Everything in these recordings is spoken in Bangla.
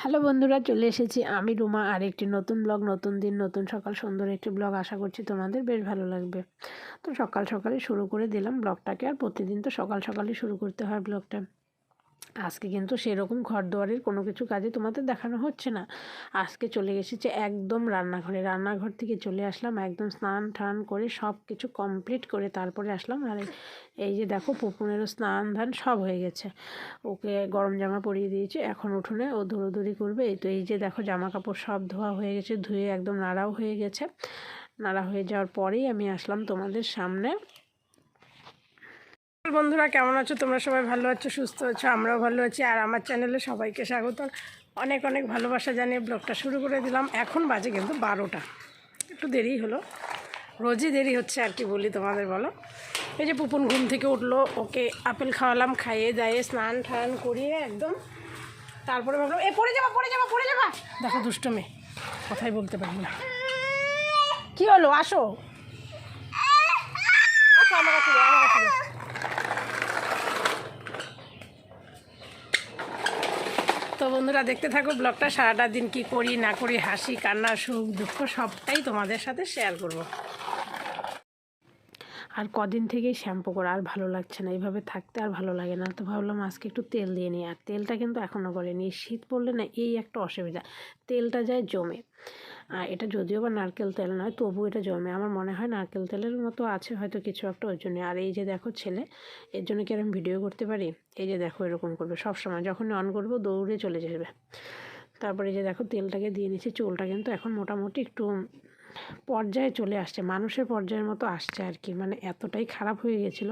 হ্যালো বন্ধুরা, চলে এসেছি আমি রুমা আর একটি নতুন ব্লগ, নতুন দিন, নতুন সকাল, সুন্দর একটি ব্লগ। আশা করছি তোমাদের বেশ ভালো লাগবে। তো সকাল সকালে শুরু করে দিলাম ব্লগটাকে, আর প্রতিদিন তো সকাল সকালে শুরু করতে হয় ব্লগটা। আজকে কিন্তু সেরকম ঘর দুয়ারের কোনো কিছু কাজে তোমাদের দেখানো হচ্ছে না। আজকে চলে এসেছে একদম রান্নাঘরে। রান্নাঘর থেকে চলে আসলাম, একদম স্নান টান করে সব কিছু কমপ্লিট করে তারপরে আসলাম। আর এই যে দেখো পুপুনেরও স্নান ধান সব হয়ে গেছে। ওকে গরম জামা পরিয়ে দিয়েছে, এখন উঠোনে ও দৌড়োদৌড়ি করবে। এই তো এই যে দেখো জামা কাপড় সব ধোয়া হয়ে গেছে, ধুয়ে একদম নাড়াও হয়ে গেছে। নাড়া হয়ে যাওয়ার পরেই আমি আসলাম তোমাদের সামনে। বন্ধুরা, কেমন আছো? তোমরা সবাই ভালো আছো, সুস্থ আছো? আমরাও ভালো আছি। আর আমার চ্যানেলে সবাইকে স্বাগত অনেক অনেক ভালোবাসা জানিয়ে ব্লগটা শুরু করে দিলাম। এখন বাজে কিন্তু বারোটা। একটু দেরি হলো। রোজই দেরি হচ্ছে আর কি বলি তোমাদের, বলো? এই যে পুপুন ঘুম থেকে উঠল, ওকে আপেল খাওয়ালাম, খাইয়ে দাইয়ে স্নান টান করিয়ে একদম তারপরে ভাবলাম, এ, পড়ে যাবা পড়ে যাবা পড়ে যাবা। দেখো দুষ্ট মেয়ে কথাই বলতে পারি না। কী হলো? আসো আমার কাছে দাও, আমার কাছে দাও। তো বন্ধুরা দেখতে থাকো, ব্লগটা সারাটা দিন কি করি, না করি, হাসি, কান্না, সুখ, দুঃখ সবটাই তোমাদের সাথে শেয়ার করব। আর কদিন থেকেই শ্যাম্পু করা, আর ভালো লাগছে না, এইভাবে থাকতে আর ভালো লাগে না। তো ভাবলাম আজকে একটু তেল দিয়ে নিই, আর তেলটা কিন্তু এখনও করেনি। শীত পড়লে না এই একটা অসুবিধা, তেলটা যায় জমে। আর এটা যদিও বা নারকেল তেল নয় তবু এটা জমে। আমার মনে হয় নারকেল তেলের মতো আছে হয়তো কিছু একটা ওই জন্য। আর এই যে দেখো ছেলে, এর জন্য কি আমি ভিডিও করতে পারি? এই যে দেখো এরকম করবে সব সময়। যখন অন করব দৌড়ে চলে যাবে। তারপরে এই যে দেখো তেলটাকে দিয়ে নিচ্ছি। চুলটা কিন্তু এখন মোটামুটি একটু পর্যায়ে চলে আসছে। মানুষের পর্যায়ের মতো আসছে আর কি। মানে এতটাই খারাপ হয়ে গেছিল।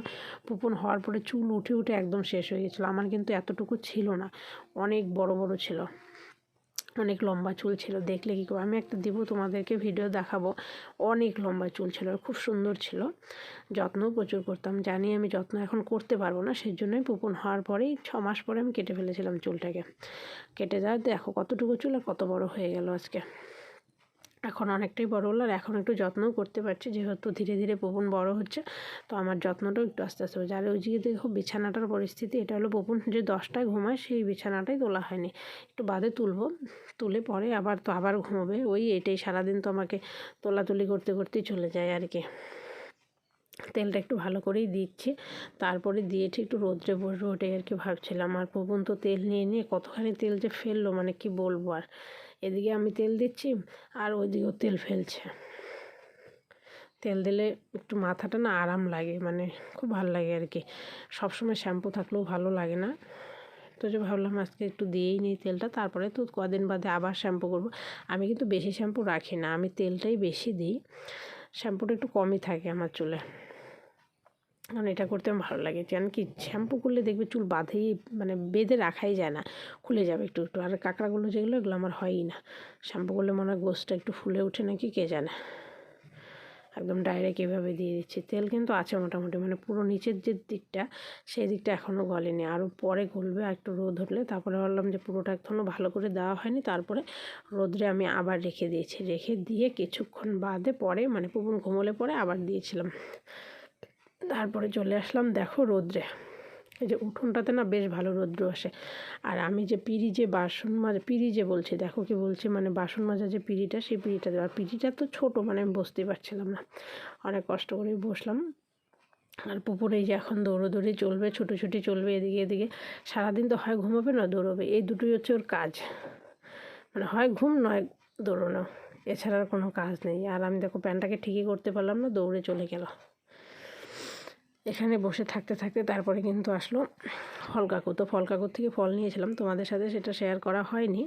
পুপন হওয়ার পরে চুল উঠে উঠে একদম শেষ হয়ে গেছিল। আমার কিন্তু এতটুকু ছিল না। অনেক বড় বড় ছিল। অনেক লম্বা চুল ছিল, দেখলে কী করব? আমি একটা দিব তোমাদেরকে ভিডিও দেখাবো। অনেক লম্বা চুল ছিল আর খুব সুন্দর ছিল। যত্নও প্রচুর করতাম, জানি আমি যত্ন এখন করতে পারব না সেই জন্যই পুপন হওয়ার পরেই ছ মাস পরে আমি কেটে ফেলেছিলাম চুলটাকে। কেটে যাওয়ার, দেখো কতটুকু চুল আর কত বড় হয়ে গেল আজকে। এখন অনেকটাই বড় হলো আর এখন একটু যত্নও করতে পারছি, যেহেতু ধীরে ধীরে পবন বড় হচ্ছে। তো আমার যত্নটাও একটু আস্তে আস্তে হচ্ছে। আর ওই যে দেখো বিছানাটার পরিস্থিতি, এটা হলো পবন যে দশটায় ঘুমায়, সেই বিছানাটাই তোলা হয়নি। একটু বাদে তুলবো, তুলে পরে আবার তো আবার ঘুমোবে। ওই এটাই সারাদিন তো আমাকে তোলাতুলি করতে করতেই চলে যায় আর কি। তেলটা একটু ভালো করেই দিচ্ছি, তারপরে দিয়েছি একটু রোদ্রে বসবো ওটাই আর কি ভাবছিলাম। আর পবন তো তেল নিয়ে নিয়ে কতখানি তেল যে ফেলল মানে কি বলব আর। এদিকে আমি তেল দিচ্ছি আর ওইদিকেও তেল ফেলছে। তেল দিলে একটু মাথাটা না আরাম লাগে মানে খুব ভালো লাগে আর কি। সবসময় শ্যাম্পু থাকলেও ভালো লাগে না। তো যে ভাবলাম আজকে একটু দিয়েই নিই তেলটা, তারপরে তো কদিন বাদে আবার শ্যাম্পু করব। আমি কিন্তু বেশি শ্যাম্পু রাখি না, আমি তেলটাই বেশি দিই। শ্যাম্পুটা একটু কমই থাকে আমার চুলে। কারণ এটা করতে আমার ভালো লাগে। যেন কি শ্যাম্পু করলে দেখবে চুল বাঁধেই মানে বেঁধে রাখাই যায় না, খুলে যাবে একটু একটু। আর কাঁকড়াগুলো যেগুলো, এগুলো আমার হয়ই না। শ্যাম্পু করলে মনে হয় গোসটা একটু ফুলে ওঠে নাকি, কে জানে? একদম ডাইরেক্ট এভাবে দিয়ে দিচ্ছি। তেল কিন্তু আছে মোটামুটি মানে পুরো নিচের যে দিকটা, সেই দিকটা এখনও গলেনি। আরও পরে গলবে একটু রোদ হলে তারপরে ভাবলাম যে পুরোটা এখনও ভালো করে দেওয়া হয়নি, তারপরে রোদ্রে আমি আবার রেখে দিয়েছি। রেখে দিয়ে কিছুক্ষণ বাদে পরে মানে পুকুর ঘুমোলে পরে আবার দিয়েছিলাম। তারপরে চলে আসলাম দেখো রোদ্রে। এই যে উঠোনটাতে না বেশ ভালো রৌদ্র আসে। আর আমি যে পিড়ি যে বাসন মাজা, পিড়ি যে বলছি, দেখো কি বলছি মানে বাসন মাজা যে পিড়িটা, সেই পিড়িটা দেওয়া। পিড়িটা তো ছোটো মানে আমি বসতেই পারছিলাম না। অনেক কষ্ট করে বসলাম। আর পুকুরে যে এখন দৌড়োদৌড়ি চলবে, ছুটোছুটি চলবে, এদিকে এদিকে। সারাদিন তো হয় ঘুমাবে না, দৌড়বে। এই দুটোই হচ্ছে ওর কাজ। মানে হয় ঘুম, নয় দৌড়োনো। এছাড়া আর কোনো কাজ নেই। আর আমি দেখো প্যান্টটাকে ঠিকই করতে পারলাম না, দৌড়ে চলে গেল। এখানে বসে থাকতে থাকতে তারপরে কিন্তু আসলো ফল কাকু তো ফল কাকুর থেকে ফল নিয়েছিলাম, তোমাদের সাথে সেটা শেয়ার করা হয়নি।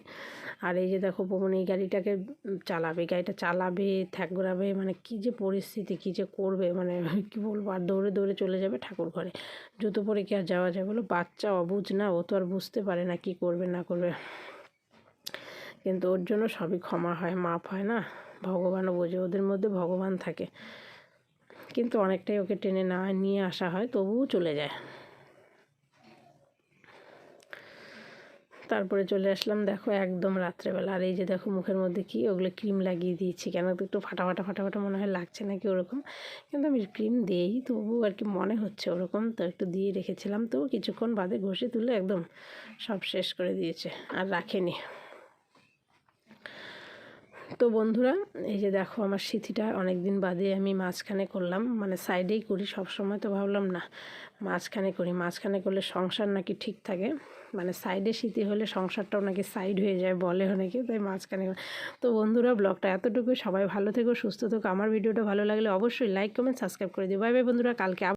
আর এই যে দেখো বোন এই গাড়িটাকে চালাবে, গাড়িটা চালাবে থ্যাক ঘোরাবে মানে কী যে পরিস্থিতি, কী যে করবে মানে কী বলব, আর দৌড়ে দৌড়ে চলে যাবে ঠাকুর ঘরে। জুতো পরে কি আর যাওয়া যায় বলো? বাচ্চা অবুঝ না, ও তো আর বুঝতে পারে না কী করবে, না করবে। কিন্তু ওর জন্য সবই ক্ষমা হয় মাপ হয় না। ভগবানও বোঝে, ওদের মধ্যে ভগবান থাকে। কিন্তু অনেকটাই ওকে টেনে না নিয়ে আসা হয়, তবুও চলে যায়। তারপরে চলে আসলাম, দেখো একদম রাত্রেবেলা। আর এই যে দেখো মুখের মধ্যে কি, ওগুলো ক্রিম লাগিয়ে দিয়েছি কেন? একটু ফাটা ফাটা ফাটা ফাটা মনে হয় লাগছে নাকি ওরকম। কিন্তু আমি ক্রিম দিয়েই তবু আর কি মনে হচ্ছে ওরকম। তো একটু দিয়ে রেখেছিলাম, তো কিছুক্ষণ বাদে ঘষে তুলে একদম সব শেষ করে দিয়েছে, আর রাখেনি। তো বন্ধুরা, এই যে দেখো আমার সিথিটা অনেক দিন বাদে আমি মাঝখানে করলাম মানে সাইডেই করি সব সময় তো ভাবলাম না, মাঝখানে করি। মাঝখানে করলে সংসার নাকি ঠিক থাকে মানে সাইডে শীতি হলে সংসারটাও নাকি সাইড হয়ে যায় বলে অনেকে, তাই মাঝখানে তো বন্ধুরা, ব্লগটা এতটুকু সবাই ভালো থেকো, সুস্থ থেকো। আমার ভিডিওটা ভালো লাগলে অবশ্যই লাইক কমেন্ট সাবস্ক্রাইব করে দিও। বাই বাই বন্ধুরা, কালকে